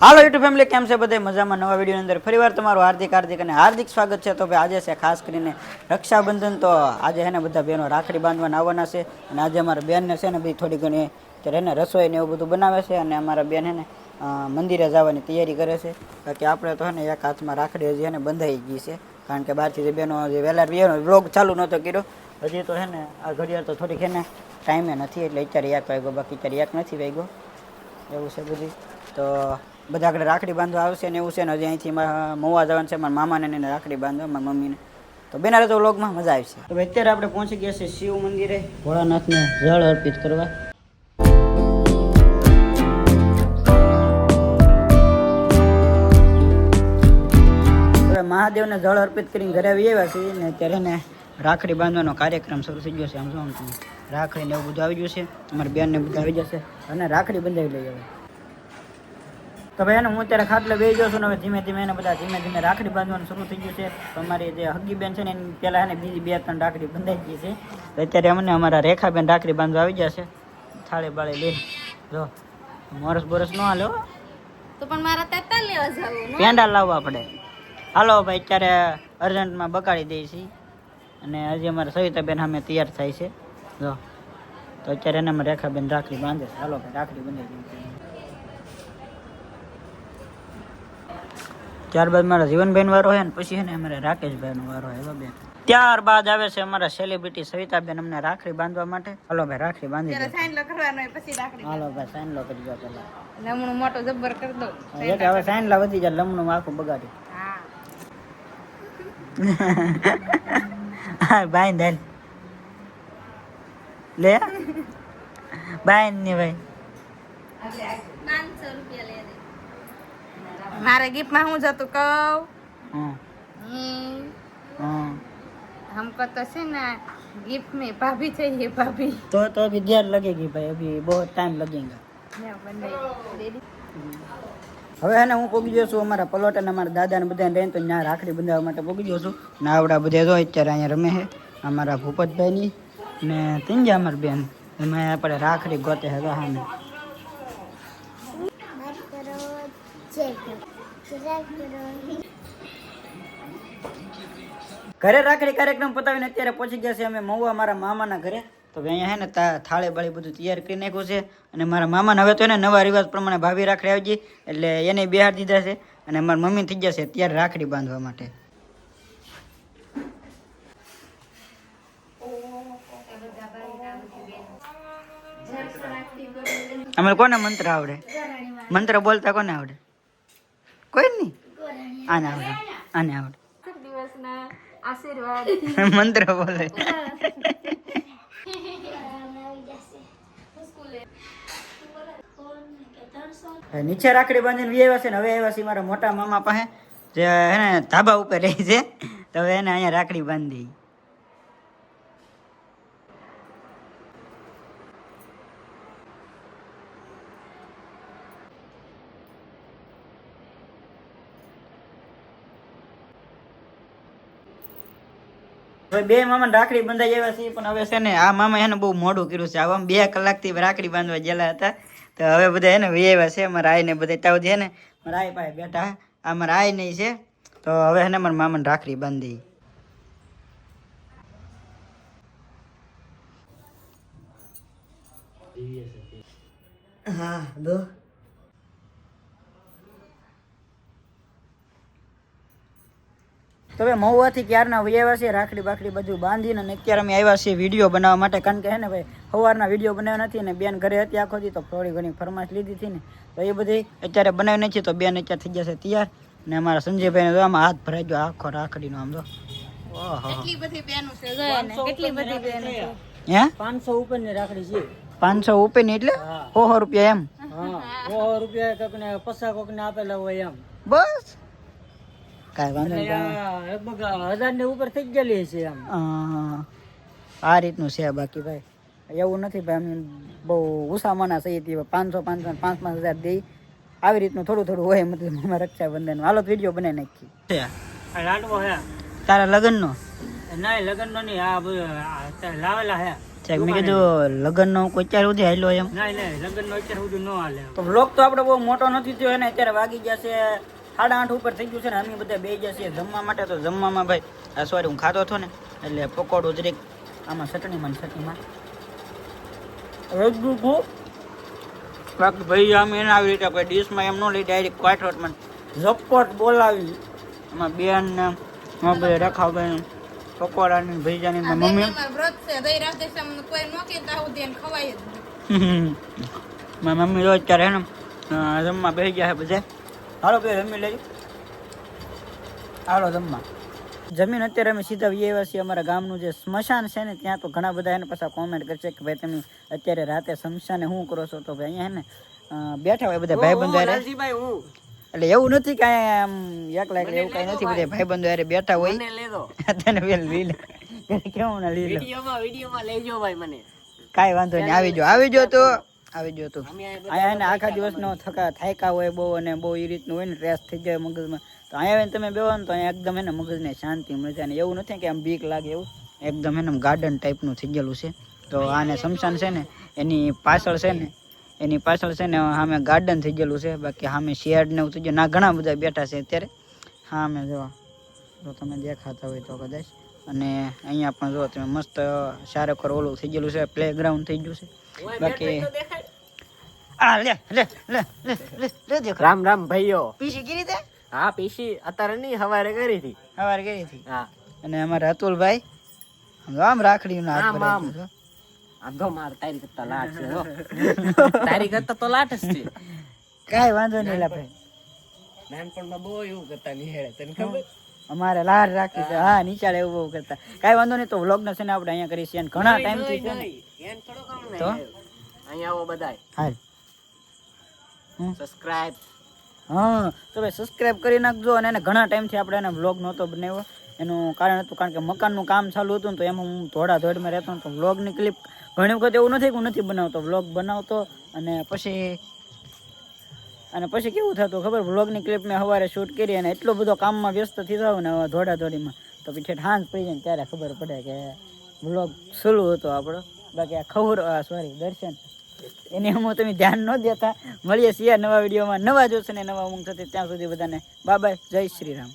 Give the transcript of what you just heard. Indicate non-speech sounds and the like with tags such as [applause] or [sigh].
હાલો YouTube family, કેમ છે બધે મજામાં? નવા વિડીયોની અંદર ફરીવાર તમારું હાર્દિક હાર્દિક અને હાર્દિક સ્વાગત છે. તો ભાઈ આજે છે ખાસ કરીને રક્ષાબંધન, તો આજે છે ને બધા બહેનો રાખડી બાંધવાના આવવાના છે. અને આજે અમારા બેનને છે ને બી થોડી ઘણી અત્યારે એને રસોઈ ને એવું બધું બનાવે છે. અને અમારા બેન ને મંદિરે જવાની તૈયારી કરે છે. બાકી આપણે તો ને એક હાથમાં રાખડી હજી એને બંધાઈ ગઈ છે. કારણ કે બહારથી જે બહેનો જે વહેલા બેનો બ્લોગ ચાલુ નહોતો કર્યો. હજી તો છે ને આ ઘડિયાળ તો થોડીક છે ને ટાઈમે નથી એટલે અત્યારે એક વાગ્યો, બાકી અત્યારે એક નથી વાગ્યો. એવું છે બધું. તો બધા આગળ રાખડી બાંધવા આવશે ને એવું છે ને હજી અહીંથી મોવા જવાનું છે, મારા મામાને એને રાખડી બાંધવા, મારા મમ્મીને. તો બેનારે તો વ્લોગમાં મજા આવશે તો અત્યારે આપણે પહોંચી ગયા છે શિવ મંદિરે, ભોળાનાથને જળ અર્પિત કરવા. મહાદેવને જળ અર્પિત કરીને ઘરે આવી આવ્યા છીએ ને અત્યારે ને રાખડી બાંધવાનો કાર્યક્રમ શરૂ થઈ ગયો છે. આમ શું રાખડી ને એવું બધું આવી ગયું છે. અમારી બેનને બધું આવી જશે અને રાખડી બંધાવી લઈ હવે. તો ભાઈ એને હું અત્યારે ખાટલે બે ગયો છું ને હવે ધીમે ધીમે એને બધા ધીમે ધીમે રાખડી બાંધવાનું શરૂ થઈ ગયું છે. અમારી જે હગી બેન છે ને એની પહેલાં એને બીજી બે ત્રણ રાખડી બંધાઈ ગઈ છે. તો અત્યારે અમને અમારા રેખાબેન રાખડી બાંધવા આવી ગયા છે. થાળે બાળે લઈ જો મોરસ બોરસ ન હાલો તો પણ મારા તેતા લેવા જવું પેંડા લાવવા પડે. હાલો ભાઈ અત્યારે અર્જન્ટમાં બગાડી દઈએ છીએ અને હજી અમારે સવિતાબેન સામે તૈયાર થાય છે. જો તો અત્યારે એને અમે રેખાબેન રાખડી બાંધે છે. હાલો ભાઈ રાખડી બંધાઈ દઈએ ત્યારબાદ મારા જીવનબેન વારો હોય ને પછી છે ને અમારે રાકેશભાઈનો વારો છે બેન. ત્યારબાદ આવે છે અમારા સેલિબ્રિટી સવિતાબેન અમને રાખડી બાંધવા માટે. હાલો ભાઈ રાખડી બાંધી દો. સાઈન લો કરવાનો પછી રાખડી હાલો ભાઈ સાઈન લો કરી દો પહેલા લમણું મોટો જબ્બર કરી દો એટલે હવે સાઈન લા વધી જાય લમણું આખું બગાડ્યું હા. બાઈન દેન લે. બાઈનની ભાઈ. પાંચસો રૂપિયા લે મારે ગિફ્ટમાં શું જતું કહું હમ હમ, હમ हमको तो છે ને गिफ्ट में भाभी चाहिए भाभी तो तो अभी देर लगेगी भाई अभी बहुत टाइम लगेगा ને બનાવી રેડી હવે હે ને હું પોગી ગયો છું અમારા પલોટ અને અમારા દાદા ને બધા રહીને તો ત્યાં રાખડી બંધાવવા માટે પોગી ગયો છું ને આવડા બધા જો અત્યારે અહીંયા રમે છે અમારા ભૂપતભાઈની ને તિંજા અમારી બેન એમાં આપણે રાખડી ગોતે છે હા ઘરે રાખડી કાર્યક્રમ પતાવીને અત્યારે પહોંચી ગયા છે. અમે મહુવા મારા મામાના ઘરે. તો અહીંયા હે ને થાળે બાળી બધું તૈયાર કરી નાખ્યું છે. અને મારા મામાને હવે તો એને નવા રિવાજ પ્રમાણે ભાભી રાખડી આવી ગઈ એટલે એને બિહાર દીધા છે. અને મારા મમ્મી થઈ જશે ત્યારે રાખડી બાંધવા માટે. અમે કોને મંત્ર આવડે? મંત્ર બોલતા કોને આવડે? કોઈ નહીં? આને આવડે. આને આવડે. દિવસના આશીર્વાદ. [laughs] મંત્ર બોલે. નીચે રાખડી બાંધીને વી આવ્યા છે ને હવે આવ્યા છે મારા મોટા મામા પાસે જે હે ને ધાબા ઉપર રહી છે. તો હવે એને અહીંયા રાખડી બાંધી. હવે બે મામા રાખડી બંધાઈ આવ્યા છે પણ હવે છે ને આ મામા એને બહુ મોડું કર્યું છે. આવા બે કલાકથી રાખડી બાંધવા ગયેલા હતા. તો હવે બધા એને વી આવ્યા છે. મારા આઈ ને બધા તાવ છે ને મારા આઈ પાસે બેઠા. આ મારા આઈ નહીં છે. તો હવે એને મારા મામાને રાખડી બાંધી. હા દો. તો હવે મહુવાથી ક્યારના આવ્યા છે? રાખડી બાખડી બધું બાંધીને અને અત્યારે અમે આવ્યા છીએ વીડિયો બનાવવા માટે. કારણ કે હે ને ભાઈ સવારના વીડિયો બનાવ્યા નથી ને બેન ઘરે હતી આખો દી તો થોડી ઘણી ફરમાશ લીધી હતી ને. તો એ બધી અત્યારે બનાવી નથી તો બેન અત્યારે થઈ જશે તૈયાર. ને અમારા સંજયભાઈને તો આમાં હાથ ભરાઈ ગયો આખો રાખડીનો આમ તો ઓહો. કેટલી બધી બેનો છે જોયા ને કેટલી બધી બેનો છે. હે? પાંચસો ઉપરની રાખડી છે. પાંચસો ઉપરની એટલે? સો રૂપિયા એમ. સો રૂપિયા કોકને પચાસ કોકને આપેલા હોય એમ. બસ. કાંઈ વાંધો નહીં લગભગ હજાર ને ઉપર થઈ ગયેલી છે આમ આ આ રીતનું છે બાકી ભાઈ. એવું નથી ભાઈ અમે બહુ ઉસામાના સહી હતી પાંચસો પાંચસો પાંચ પાંચ હજાર દઈ. આવી રીતનું થોડું થોડું હોય મતલબ અમારા રક્ષાબંધન હાલો વીડિયો બનાવી નાખી લાડવો હે. તારા લગ્નનો? ના લગ્નનો નહીં આ અત્યારે લાવેલા હે. સાહેબ મેં કીધું લગ્નનો કોઈ અત્યાર સુધી હાલ્યો એમ. ના ના લગ્ન નો અત્યાર સુધી ન હાલે. તો બ્લોક તો આપણે બહુ મોટો નથી થયો એને અત્યારે વાગી જશે સાડા આઠ ઉપર થઈ ગયું છે ને અમે બધા બે જશે જમવા માટે. તો જમવામાં ભાઈ સોરી હું ખાતો હતો ને એટલે પકોડો જરીક આમાં ચટણીમાં ચટણીમાં રજ્જુ બાકી ભાઈ આમ એને આવી રીતે કોઈ ડીશમાં એમ ન લઈ ડાયરેક્ટ ક્વાટરમાં ઝપટ બોલાવી. એમાં બેન ને બધા રખાવબેન પકોડાની ભૈજાની આ મમ્મી. મારી મમ્મી રોજ ત્યારે હે ને જમવા બેસી ગયા છે બધે. હાલો ભાઈ જમી લેજો હાલો જમવા. જમીન અત્યારે અમે સીધા વી આવ્યા છીએ અમારા ગામનું જે સ્મશાન છે ને ત્યાં તો ઘણા બધા એને પાછા કોમેન્ટ કરશે કે ભાઈ તમે અત્યારે રાતે સ્મશાને શું કરો છો? તો ભાઈ અહીંયા હે ને બેઠા હોય બધા હારે. લાલજીભાઈ એટલે એવું નથી કાંઈ આમ એકલા એકલા એવું કઈ નથી બધા ભાઈબંધો યારે બેઠા હોય. તને વેલ લઈ લે કેવું ના લઈ લે વિડીયોમાં લેજો ભાઈ મને. કાંઈ વાંધો નહીં આવી જો આવી જો તો. આવી જો તો અમે આ અહીંયા એને આખા દિવસનો થકા થાયકા હોય બહુ અને બહુ એ રીતનું હોય ને ટ્રેસ થઈ જાય મગજમાં. તો અહીંયા આવીને તમે બેહો ને તો અહીંયા એકદમ એને મગજને શાંતિ મળે છે. અને એવું નથી કે આમ બીક લાગે એવું. એકદમ એને ગાર્ડન ટાઈપનું થઈ ગયેલું છે. તો આને શમશાન છે ને એની પાછળ છે ને એની પાછળ છે ને સામે ગાર્ડન થઈ ગયેલું છે. બાકી સામે શેડ ને એવું થઈ ગયું. ના ઘણા બધા બેઠા છે અત્યારે. હા અમે જોવા જો તમે દેખાતા હોય તો કદાચ. અને અહીંયા પણ જો તમે મસ્ત શારકર ઓલું થઈ ગયેલું છે પ્લે ગ્રાઉન્ડ થઈ ગયું છે. બાકી આ લે લે લે લે લે લે રામ રામ ભાઈઓ. પીસી ગીરી તે? હા પીસી અત્યારે નહીં હવારે કરી હતી. હવારે કરી હતી. હા. અને અમારા અતુલભાઈ આમ રાખડી ના આમ, આમ. છે. આમ તો માર તારી કરતા લાટ છે [laughs] તારી કરતા તો લાટ જ છે. કાંઈ વાંધો નહીં લા ભાઈ. નાનપણમાં બહુ એવું કરતા નિહેળે તને ખબર? અમારે લાર રાખી છે. હા નીચાડે એવું બહુ કરતા. કાંઈ વાંધો નહીં તો વ્લોગ ને છે ને આપણે અહીંયા કરીએ છીએ. ઘણા ટાઈમથી છે ને. તો? અહીંયા આવો બધાય. હાલ. સબસ્ક્રાઇબ હા તો ભાઈ સબસ્ક્રાઇબ કરી નાખજો અને એને ઘણા ટાઈમથી આપણે એને વ્લોગ નહોતો બનાવ્યો. એનું કારણ હતું કારણ કે મકાનનું કામ ચાલુ હતું ને તો એમાં હું ધોડા ધોડમાં રહેતો ને તો વ્લોગની ક્લિપ ઘણી વખત એવું નથી કે હું નથી બનાવતો. વ્લોગ બનાવતો અને પછી અને પછી કેવું થતું ખબર? વ્લોગની ક્લિપ મેં સવારે શૂટ કરી અને એટલો બધો કામમાં વ્યસ્ત થઈ જાવ ને ધોડા ધોડીમાં તો પછી હાંજ પડી જાય ને ત્યારે ખબર પડે કે વ્લોગ સલું હતો આપણો. બાકી આ ખબર સોરી દર્શન. એની હું તમે ધ્યાન ન દેતા. મળીએ છીએ નવા વિડીયોમાં. નવા જોશે ને નવા ઊંઘ થશે ત્યાં સુધી બધાને. બાય. જય શ્રી રામ.